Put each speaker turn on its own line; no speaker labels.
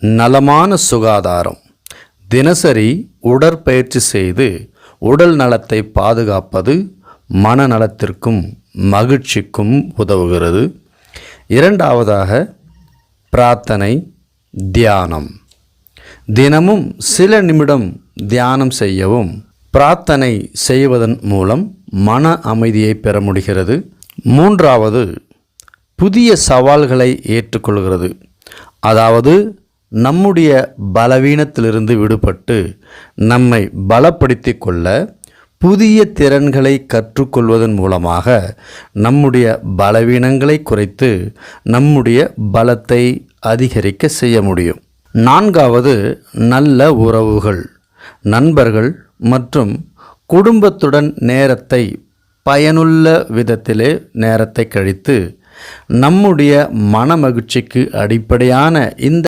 நலமான சுகாதாரம். தினசரி உடற்பயிற்சி செய்து உடல் நலத்தை பாதுகாப்பது மனநலத்திற்கும் மகிழ்ச்சிக்கும் உதவுகிறது. இரண்டாவதாக பிரார்த்தனை தியானம். தினமும் சில நிமிடம் தியானம் செய்யவும் பிரார்த்தனை செய்வதன் மூலம் மன அமைதியை பெற முடிகிறது. மூன்றாவது புதிய சவால்களை ஏற்றுக்கொள்கிறது. அதாவது நம்முடைய பலவீனத்திலிருந்து விடுபட்டு நம்மை பலப்படுத்தி கொள்ள புதிய திறன்களை கற்றுக்கொள்வதன் மூலமாக நம்முடைய பலவீனங்களை குறைத்து நம்முடைய பலத்தை அதிகரிக்க செய்ய முடியும். நான்காவது நல்ல உறவுகள். நண்பர்கள் மற்றும் குடும்பத்துடன் நேரத்தை பயனுள்ள விதத்திலே நேரத்தை கழித்து நம்முடைய மனமகிழ்ச்சிக்கு அடிப்படையான இந்த